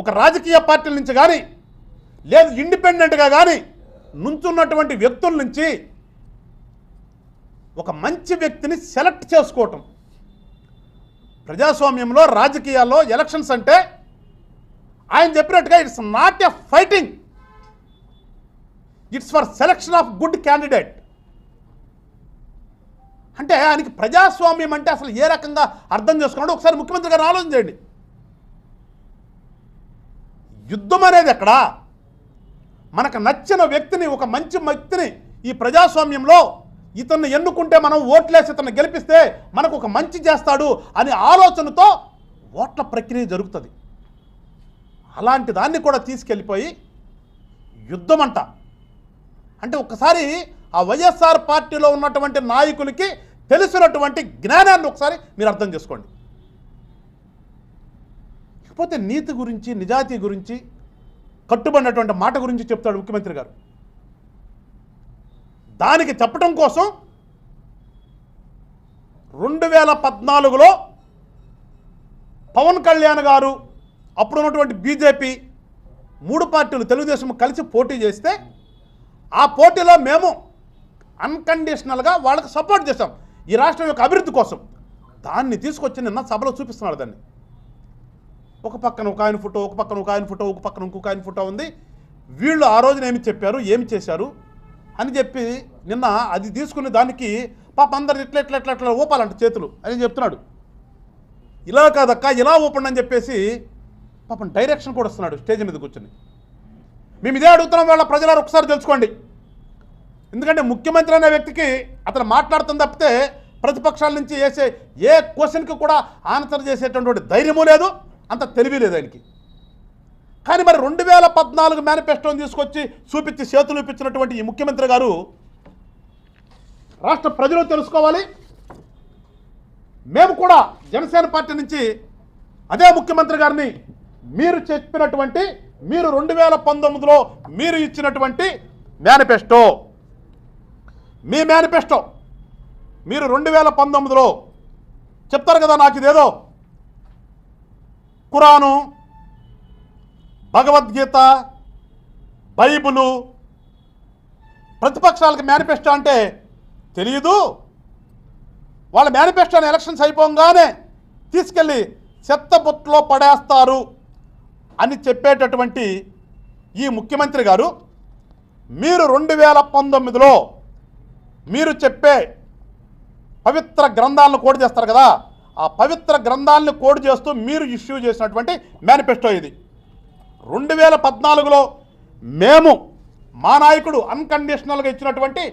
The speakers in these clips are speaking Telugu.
ఒక రాజకీయ పార్టీల నుంచి కానీ లేదు ఇండిపెండెంట్గా కానీ నుంచున్నటువంటి వ్యక్తుల నుంచి ఒక మంచి వ్యక్తిని సెలెక్ట్ చేసుకోవటం. ప్రజాస్వామ్యంలో రాజకీయాల్లో ఎలక్షన్స్ అంటే ఆయన చెప్పినట్టుగా it's not a fighting. It's for selection of good candidate. అంటే ఆయనకి ప్రజాస్వామ్యం అంటే అసలు ఏ రకంగా అర్థం చేసుకున్నాడో ఒకసారి ముఖ్యమంత్రి గారు ఆలోచన చేయండి. యుద్ధం అనేది ఎక్కడా? మనకు నచ్చిన వ్యక్తిని ఒక మంచి వ్యక్తిని ఈ ప్రజాస్వామ్యంలో ఇతన్ని ఎన్నుకుంటే మనం ఓట్లేసి ఇతన్ని గెలిపిస్తే మనకు ఒక మంచి చేస్తాడు అనే ఆలోచనతో ఓట్ల ప్రక్రియ జరుగుతుంది. అలాంటి దాన్ని కూడా తీసుకెళ్ళిపోయి యుద్ధం అంట. అంటే ఒకసారి ఆ వైఎస్ఆర్ పార్టీలో ఉన్నటువంటి నాయకులకి తెలిసినటువంటి జ్ఞానాన్ని ఒకసారి మీరు అర్థం చేసుకోండి. పోతే నీతి గురించి నిజాతి గురించి కట్టుబడినటువంటి మాట గురించి చెప్తాడు ముఖ్యమంత్రి గారు. దానికి చెప్పడం కోసం రెండు వేల పద్నాలుగులో పవన్ కళ్యాణ్ గారు అప్పుడు ఉన్నటువంటి బీజేపీ మూడు పార్టీలు తెలుగుదేశం కలిసి పోటీ చేస్తే ఆ పోటీలో మేము అన్కండిషనల్గా వాళ్ళకి సపోర్ట్ చేశాం ఈ రాష్ట్రం యొక్క అభివృద్ధి కోసం. దాన్ని తీసుకొచ్చి నిన్న సభలో చూపిస్తున్నాడు దాన్ని. ఒక పక్కన ఒక ఆయన ఫోటో ఒక పక్కన ఒక ఆయన ఫోటో ఒక పక్కన ఇంకొక ఆయన ఫోటో ఉంది. వీళ్ళు ఆ రోజున ఏమి చెప్పారు? ఏమి చేశారు? అని చెప్పి నిన్న అది తీసుకునే దానికి పాప అందరు ఇట్లా ఇట్లా ఇట్లా ఇట్లా ఊపాలంట చేతులు. అని చెప్తున్నాడు. ఇలా కాదక్క ఇలా ఊపండి అని చెప్పేసి పాపం డైరెక్షన్ కూడా వస్తున్నాడు స్టేజ్ మీద కూర్చొని. మేము ఇదే అడుగుతున్నాం వాళ్ళ ప్రజలారు ఒకసారి తెలుసుకోండి. ఎందుకంటే ముఖ్యమంత్రి అనే వ్యక్తికి అతను మాట్లాడుతుంది తప్పితే ప్రతిపక్షాల నుంచి వేసే ఏ క్వశ్చన్కి కూడా ఆన్సర్ చేసేటటువంటి ధైర్యము లేదు. అంత తెలివి లేదు ఆయనకి. కానీ మరి రెండు వేల పద్నాలుగు మేనిఫెస్టోని తీసుకొచ్చి చూపించి చేతులు ఇప్పించినటువంటి ఈ ముఖ్యమంత్రి గారు రాష్ట్ర ప్రజలు తెలుసుకోవాలి. మేము కూడా జనసేన పార్టీ నుంచి అదే ముఖ్యమంత్రి గారిని మీరు చెప్పినటువంటి మీరు రెండు వేల పంతొమ్మిదిలో మీరు ఇచ్చినటువంటి మేనిఫెస్టో. మీ మేనిఫెస్టో మీరు రెండు వేల పంతొమ్మిదిలో చెప్తారు కదా నాకు ఇదేదో ఖురాను భగవద్గీత బైబిలు ప్రతిపక్షాలకు మేనిఫెస్టో అంటే తెలియదు వాళ్ళ మేనిఫెస్టోని ఎలక్షన్స్ అయిపోగానే తీసుకెళ్ళి చెత్తబుట్టలో పడేస్తారు అని చెప్పేటటువంటి ఈ ముఖ్యమంత్రి గారు మీరు రెండు వేల పంతొమ్మిదిలో మీరు చెప్పే పవిత్ర గ్రంథాలను కోడి చేస్తారు కదా ఆ పవిత్ర గ్రంథాలను కోడ్ చేస్తూ మీరు ఇష్యూ చేసినటువంటి మేనిఫెస్టో ఇది. రెండు వేల పద్నాలుగులో మేము మా నాయకుడు అన్కండిషనల్గా ఇచ్చినటువంటి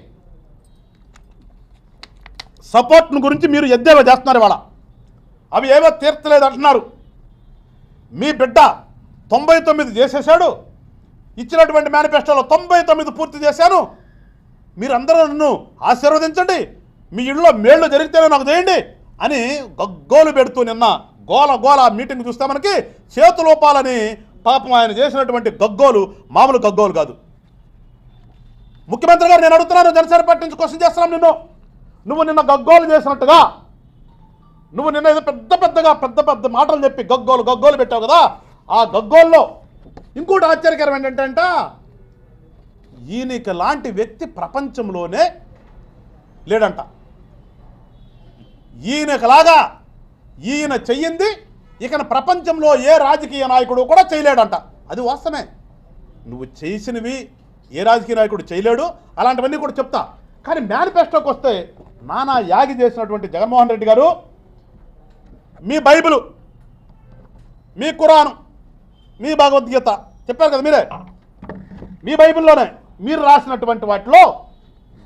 సపోర్ట్ను గురించి మీరు ఎద్దేవా చేస్తున్నారు ఇవాళ. అవి ఏవో తీర్చలేదు అంటున్నారు. మీ బిడ్డ తొంభై తొమ్మిది చేసేసాడు ఇచ్చినటువంటి మేనిఫెస్టోలో తొంభై తొమ్మిది పూర్తి చేశాను. మీరందరూ నన్ను ఆశీర్వదించండి. మీ ఇళ్ళలో మేళ్ళు జరిగితేనే నాకు చేయండి. అని గగ్గోలు పెడుతూ నిన్న గోల గోల మీటింగ్ చూస్తే మనకి చేతులోపాలని పాపం ఆయన చేసినటువంటి గగ్గోలు మామూలు గగ్గోలు కాదు. ముఖ్యమంత్రి గారు నేను అడుగుతున్నాను జనసేన పార్టీ నుంచి క్వశ్చన్ చేస్తున్నాను నిన్ను. నువ్వు నిన్న గగ్గోలు చేసినట్టుగా నువ్వు నిన్న ఏదో పెద్ద పెద్దగా పెద్ద పెద్ద మాటలు చెప్పి గగ్గోలు గగ్గోలు పెట్టావు కదా ఆ గగ్గోల్లో ఇంకోటి ఆశ్చర్యకరం ఏంటంటే ఈయనకి లాంటి వ్యక్తి ప్రపంచంలోనే లేడంట. ఈయనకులాగా ఈయన చెయ్యింది ఇక ప్రపంచంలో ఏ రాజకీయ నాయకుడు కూడా చేయలేడంట. అది వాస్తవమే. నువ్వు చేసినవి ఏ రాజకీయ నాయకుడు చేయలేడు అలాంటివన్నీ కూడా చెప్తా. కానీ మేనిఫెస్టోకి వస్తే నానా యాగి చేసినటువంటి జగన్మోహన్ రెడ్డి గారు మీ బైబిలు మీ ఖురాను మీ భగవద్గీత చెప్పారు కదా మీరే? మీ బైబిల్లోనే మీరు రాసినటువంటి వాటిలో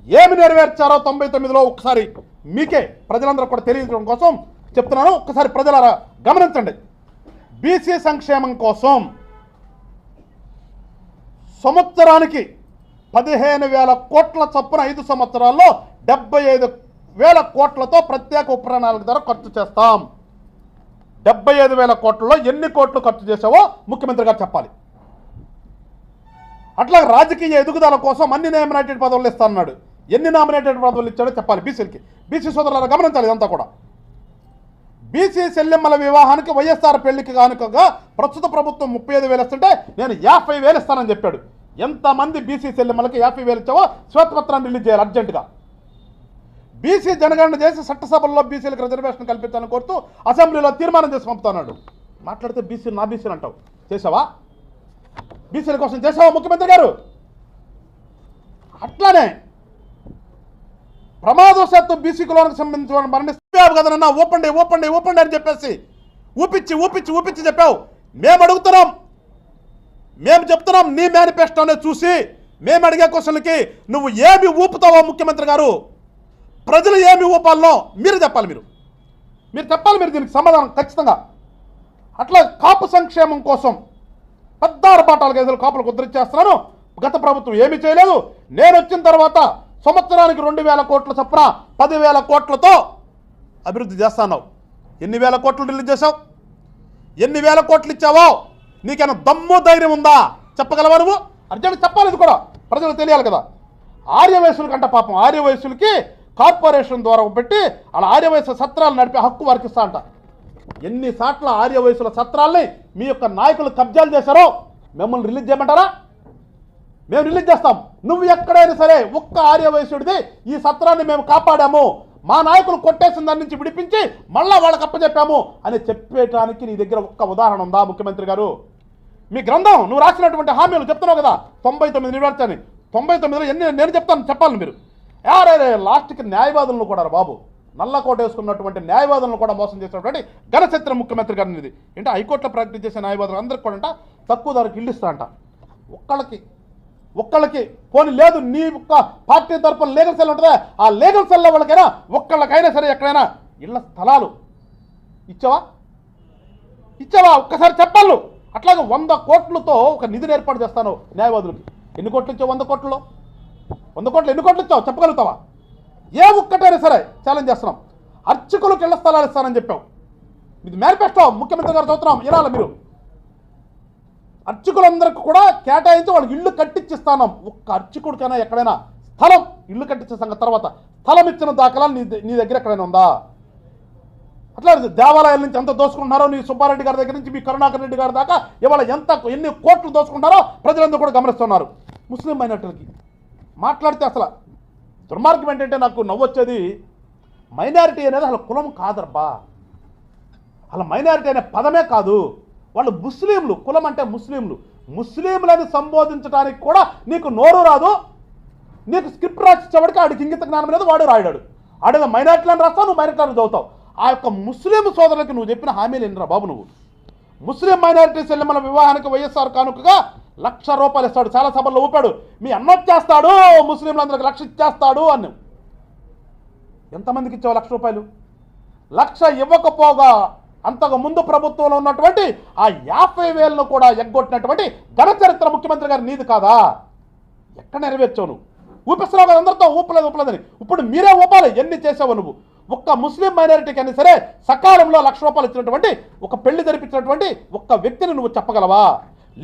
ఏమి నెరవేర్చారో తొంభై తొమ్మిదిలో ఒకసారి మీకే ప్రజలందరూ కూడా తెలియజేయడం కోసం చెప్తున్నాను. ఒక్కసారి ప్రజలారా గమనించండి. బీసీ సంక్షేమం కోసం సంవత్సరానికి పదిహేను వేల కోట్ల చొప్పున ఐదు సంవత్సరాల్లో డెబ్బై ఐదు వేల కోట్లతో ప్రత్యేక ఉప ప్రణాళిక ధర ఖర్చు చేస్తాం. డెబ్బై ఐదు వేల కోట్లలో ఎన్ని కోట్లు ఖర్చు చేసావో ముఖ్యమంత్రి గారు చెప్పాలి. అట్లా రాజకీయ ఎదుగుదల కోసం అన్ని నామినేటెడ్ పదవులు ఇస్తానన్నాడు. ఎన్ని నామినేటెడ్ పదవులు ఇచ్చాడో చెప్పాలి బీసీలకి. బీసీ సోదరులను గమనించాలి ఇదంతా కూడా. బీసీ సెల్లెమ్మల వివాహానికి వైఎస్ఆర్ పెళ్ళికి కానుకగా ప్రస్తుత ప్రభుత్వం ముప్పై ఐదు వేలు ఇస్తుంటే నేను యాభై వేలు ఇస్తానని చెప్పాడు. ఎంతమంది బీసీ సెల్లెమ్మలకి యాభై వేలు ఇచ్చావో శ్వేతపత్రాన్ని రిలీజ్ చేయాలి అర్జెంటుగా. బీసీ జనగణన చేసి చట్టసభల్లో బీసీలకు రిజర్వేషన్ కల్పించాలని కోరుతూ అసెంబ్లీలో తీర్మానం చేసి పంపుతున్నాడు మాట్లాడితే బీసీ నా బీసీలు అంటావు. చేసావా బీసీల కోసం చేసావా ముఖ్యమంత్రి గారు? అట్లానే ప్రమాదవశాత్తు బీసీ కులానికి సంబంధించిన మరణిస్తావు కదనన్నా ఓపండి ఓపండి ఓపండి అని చెప్పేసి. ఊపిచ్చి ఊపిచ్చి ఊపిచ్చి చెప్పావు. మేము అడుగుతున్నాం. మేము చెప్తున్నాం నీ మేనిఫెస్టోనే చూసి మేము అడిగే క్వశ్చన్లకి నువ్వు ఏమి ఊపుతావో ముఖ్యమంత్రి గారు? ప్రజలు ఏమి ఊపాలనో మీరు చెప్పాలి మీరు. మీరు చెప్పాలి మీరు దీనికి సమాధానం ఖచ్చితంగా. అట్లా కాపు సంక్షేమం కోసం పెద్ద ఆర్భాటాలు గేదెలు కాపులకు ఉద్ధరించేస్తున్నాను. గత ప్రభుత్వం ఏమీ చేయలేదు. నేను వచ్చిన తర్వాత సంవత్సరానికి రెండు వేల కోట్ల చొప్పున పదివేల కోట్లతో అభివృద్ధి చేస్తాను ఎన్ని వేల కోట్లు రిలీజ్ చేశావు? ఎన్ని వేల కోట్లు ఇచ్చావో? నీకైనా దమ్ము ధైర్యం ఉందా? చెప్పగలవా నువ్వు? అర్జెంట్ చెప్పాలి కూడా. ప్రజలకు తెలియాలి కదా. ఆర్యవయసుల కంట పాపం. ఆర్యవయసులకి కార్పొరేషన్ ద్వారా పెట్టి అలా ఆర్యవయసు సత్రాలు నడిపే హక్కు వారికి ఇస్తా అంట. ఎన్ని సాట్ల ఆర్యవయసుల సత్రాల్ని మీ యొక్క నాయకులు కబ్జాలు చేశారో? మిమ్మల్ని రిలీజ్ చేయమంటారా? మేము రిలీజ్ చేస్తాం. నువ్వు ఎక్కడైనా సరే ఒక్క ఆర్యవయసుడిది ఈ సత్రాన్ని మేము కాపాడాము. మా నాయకులు కొట్టేసిన దాని నుంచి విడిపించి మళ్ళా వాళ్ళకి అప్పచెప్పాము అని చెప్పేటానికి నీ దగ్గర ఒక్క ఉదాహరణ ఉందా ముఖ్యమంత్రి గారు? మీ గ్రంథం నువ్వు రాసినటువంటి హామీలు చెప్తున్నావు కదా తొంభై తొమ్మిది నిలబడతాని తొంభై తొమ్మిదిలో ఎన్ని నేను చెప్తాను చెప్పాలి మీరు. యారే లాస్ట్కి న్యాయవాదులను కూడా బాబు. నల్లకోట వేసుకున్నటువంటి న్యాయవాదులను కూడా మోసం చేసినటువంటి ఘనచిత్ర ముఖ్యమంత్రి గారిని ఇది అంటే హైకోర్టులో ప్రాక్టీస్ చేసే న్యాయవాదులు అందరికీ కూడా అంట తక్కువ ధరకు ఇల్లు ఇస్తా అంట ఒక్కళ్ళకి ఒక్కళ్ళకి పోనీ లేదు నీ ఒక్క పార్టీ తరపున లీగల్ సెల్ ఉంటుందా ఆ లీగల్ సెల్లో వాళ్ళకైనా ఒక్కళ్ళకైనా సరే ఎక్కడైనా ఇళ్ళ స్థలాలు ఇచ్చావా? ఇచ్చావా? ఒక్కసారి చెప్పాలి అట్లాగే వంద కోట్లతో ఒక నిధిని ఏర్పాటు చేస్తాను న్యాయవాదులకి. ఎన్ని కోట్లు ఇచ్చావు వంద కోట్లలో వంద కోట్లు ఎన్ని కోట్లు ఇచ్చావు? చెప్పగలుగుతావా? ఏ ఒక్కటైనా సరే ఛాలెంజ్ చేస్తున్నాం. అర్చకులకు ఇళ్ళ స్థలాలు ఇస్తానని చెప్పావు. ఇది మేనిఫెస్టో ముఖ్యమంత్రి గారు చదువుతున్నాం. వినాలి మీరు? అర్చకులందరికీ కూడా కేటాయించి వాళ్ళకి ఇల్లు కట్టించిస్తాను. ఒక్క అర్చకుడికైనా ఎక్కడైనా స్థలం ఇల్లు కట్టించే సంగతి తర్వాత స్థలం ఇచ్చిన దాఖలాలు నీ నీ దగ్గర ఎక్కడైనా ఉందా? అట్లా దేవాలయాల నుంచి ఎంత దోసుకుంటున్నారో నీ సుబ్బారెడ్డి గారి దగ్గర నుంచి మీ కరుణాకర్ రెడ్డి గారి దాకా ఇవాళ ఎంత ఎన్ని కోట్లు దోసుకుంటారో ప్రజలందరూ కూడా గమనిస్తున్నారు. ముస్లిం మైనార్టీలకి మాట్లాడితే అసలు దుర్మార్గం ఏంటంటే నాకు నవ్వొచ్చేది మైనారిటీ అనేది అసలు కులం కాదరబ్బా అలా మైనారిటీ అనే పదమే కాదు. వాళ్ళు ముస్లింలు. కులం అంటే ముస్లింలు. ముస్లింలని సంబోధించడానికి కూడా నీకు నోరు రాదు. నీకు స్క్రిప్ట్ రాసిచ్చేవాడికి ఆడికి ఇంగిత జ్ఞానం లేదు వాడు రాయడాడు. ఆడేదో మైనార్టీలను రాస్తావు నువ్వు మైనార్టీలను చదువుతావు. ఆ యొక్క ముస్లిం సోదరులకి నువ్వు చెప్పిన హామీలు ఎన్నరా బాబు నువ్వు? ముస్లిం మైనారిటీ సెల్లెమ్మల వివాహానికి వైఎస్ఆర్ కానుకగా లక్ష రూపాయలు ఇస్తాడు. చాలా సభల్లో ఊపాడు. మీ అన్నొచ్చేస్తాడు ముస్లింలందరికి లక్ష ఇచ్చేస్తాడు అని ఎంతమందికి ఇచ్చావు లక్ష రూపాయలు? లక్ష ఇవ్వకపోగా అంతకు ముందు ప్రభుత్వంలో ఉన్నటువంటి ఆ యాభై వేలను కూడా ఎగ్గొట్టినటువంటి ఘనచరిత్ర ముఖ్యమంత్రి గారి నీది కాదా? ఎక్కడ నెరవేర్చావు నువ్వు? ఊపిస్తున్నావు కదా అందరితో ఊపలేదు ఊపలేదని. ఇప్పుడు మీరే ఊపాలి ఎన్ని చేసావు నువ్వు? ఒక్క ముస్లిం మైనారిటీకి అయినా సరే సకాలంలో లక్ష రూపాయలు ఇచ్చినటువంటి ఒక పెళ్ళి జరిపించినటువంటి ఒక్క వ్యక్తిని నువ్వు చెప్పగలవా?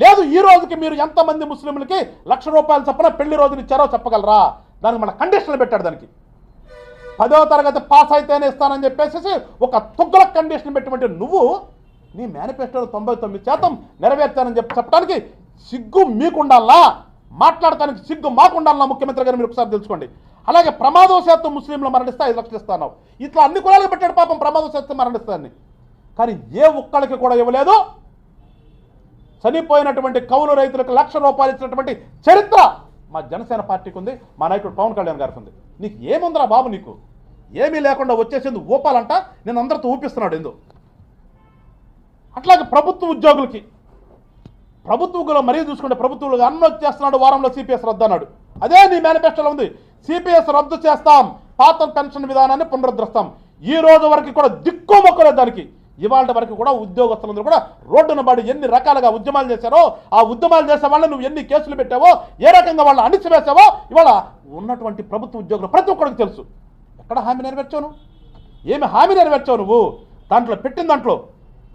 లేదు ఈ రోజుకి మీరు ఎంతమంది ముస్లింలకి లక్ష రూపాయలు చొప్పున పెళ్ళి రోజున ఇచ్చారో చెప్పగలరా? దానికి మన కండిషన్లు పెట్టాడు దానికి. పదవ తరగతి పాస్ అయితేనే ఇస్తానని చెప్పేసి ఒక తుగ్గల కండిషన్ పెట్టినటువంటి నువ్వు నీ మేనిఫెస్టోలో తొంభై తొమ్మిది శాతం నెరవేర్చానని చెప్పి చెప్పడానికి సిగ్గు మీకుండాలా? మాట్లాడటానికి సిగ్గు మాకుండాలా? ముఖ్యమంత్రి గారు మీరు ఒకసారి తెలుసుకోండి. అలాగే ప్రమాదవశాత్తు ముస్లింలు మరణిస్తే ఐదు లక్షలు ఇస్తాను. ఇట్లా అన్ని కులాలకు పెట్టాడు పాపం ప్రమాదవశాత్తు మరణిస్తాన్ని కానీ ఏ ఒక్కడికి కూడా ఇవ్వలేదు. చనిపోయినటువంటి కౌలు రైతులకు లక్ష రూపాయలు ఇచ్చినటువంటి చరిత్ర మా జనసేన పార్టీకి ఉంది మా నాయకుడు పవన్ కళ్యాణ్ గారికి ఉంది. నీకు ఏముందిరా బాబు నీకు? ఏమీ లేకుండా వచ్చేసింది ఊపాలంట నేను అందరితో ఊపిస్తున్నాడు ఎందు. అట్లాగే ప్రభుత్వ ఉద్యోగులకి ప్రభుత్వంలో మరీ చూసుకుంటే ప్రభుత్వంలో అన్న వచ్చేస్తున్నాడు వారంలో సిపిఎస్ రద్దు అన్నాడు. అదే నీ మేనిఫెస్టోలో ఉంది. సిపిఎస్ రద్దు చేస్తాం పాత పెన్షన్ విధానాన్ని పునరుద్ధరిస్తాం. ఈ రోజు వరకు కూడా దిక్కు మొక్కలేదు దానికి. ఇవాళ వరకు కూడా ఉద్యోగస్తులందరూ కూడా రోడ్డున పడి ఎన్ని రకాలుగా ఉద్యమాలు చేశారో ఆ ఉద్యమాలు చేసే వాళ్ళని నువ్వు ఎన్ని కేసులు పెట్టావో ఏ రకంగా వాళ్ళు అణిచివేసావో ఇవాళ ఉన్నటువంటి ప్రభుత్వ ఉద్యోగులు ప్రతి ఒక్కరికి తెలుసు. ఎక్కడ హామీ నెరవేర్చావు నువ్వు? ఏమి హామీ నెరవేర్చావు నువ్వు? దాంట్లో పెట్టిన దాంట్లో.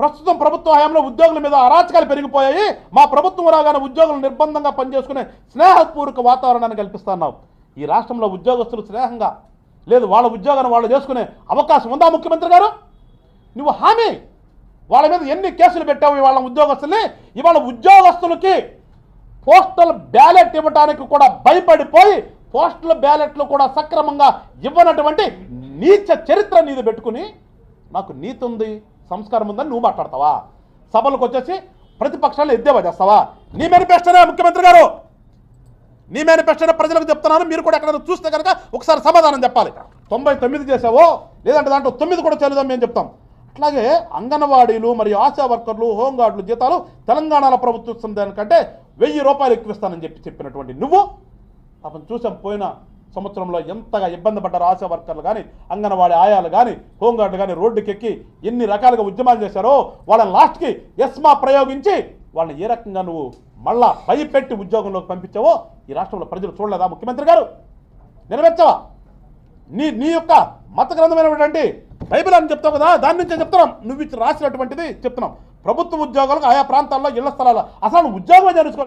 ప్రస్తుతం ప్రభుత్వ హయాంలో ఉద్యోగుల మీద అరాచకాలు పెరిగిపోయాయి. మా ప్రభుత్వం రాగానే ఉద్యోగులు నిర్బంధంగా పనిచేసుకునే స్నేహపూర్వక వాతావరణాన్ని కల్పిస్తున్నావు ఈ రాష్ట్రంలో ఉద్యోగస్తులు స్నేహంగా లేదు వాళ్ళ ఉద్యోగాన్ని వాళ్ళు చేసుకునే అవకాశం ఉందా ముఖ్యమంత్రి గారు? నువ్వు హామీ. వాళ్ళ మీద ఎన్ని కేసులు పెట్టావు ఇవాళ ఉద్యోగస్తుల్ని? ఇవాళ ఉద్యోగస్తులకి పోస్టల్ బ్యాలెట్ ఇవ్వడానికి కూడా భయపడిపోయి పోస్టల్ బ్యాలెట్లు కూడా సక్రమంగా ఇవ్వనటువంటి నీచ చరిత్ర నీది పెట్టుకుని నాకు నీతి ఉంది సంస్కారం ఉందని నువ్వు మాట్లాడతావా? సభలకు వచ్చేసి ప్రతిపక్షాలు ఎద్దేవా చేస్తావా? నీ మేనిఫెస్టోనే ముఖ్యమంత్రి గారు. నీ మేనిఫెస్టోనే ప్రజలకు చెప్తున్నాను. మీరు కూడా ఎక్కడైనా చూస్తే కనుక ఒకసారి సమాధానం చెప్పాలి. తొంభై తొమ్మిది చేసావో లేదంటే దాంట్లో తొమ్మిది కూడా చేయలేదని మేము చెప్తాం. అట్లాగే అంగన్వాడీలు మరియు ఆశా వర్కర్లు హోంగార్డులు జీతాలు తెలంగాణలో ప్రభుత్వం ఇస్తుంది దానికంటే వెయ్యి రూపాయలు ఎక్కువిస్తానని చెప్పి చెప్పినటువంటి నువ్వు పాపం చూసాం పోయిన సంవత్సరంలో ఎంతగా ఇబ్బంది పడ్డారు ఆశా వర్కర్లు కానీ అంగన్వాడీ ఆయాలు కానీ హోంగార్డు కానీ రోడ్డుకెక్కి ఎన్ని రకాలుగా ఉద్యమాలు చేశారో వాళ్ళని లాస్ట్కి ఎస్మా ప్రయోగించి వాళ్ళని ఏ రకంగా నువ్వు మళ్ళా భయపెట్టి ఉద్యోగంలోకి పంపించావో ఈ రాష్ట్రంలో ప్రజలు చూడలేదా ముఖ్యమంత్రి గారు? నెరవేర్చవా? నీ నీ యొక్క మత గ్రంథమైనటువంటి బైబిల్ అని చెప్తావు కదా దాని నుంచే చెప్తున్నాం. నువ్వు ఇచ్చి రాసినటువంటిది చెప్తున్నాం. ప్రభుత్వ ఉద్యోగాలకు ఆయా ప్రాంతాల్లో ఇళ్ళ స్థలాలు అసలు ఉద్యోగం జరుచుకో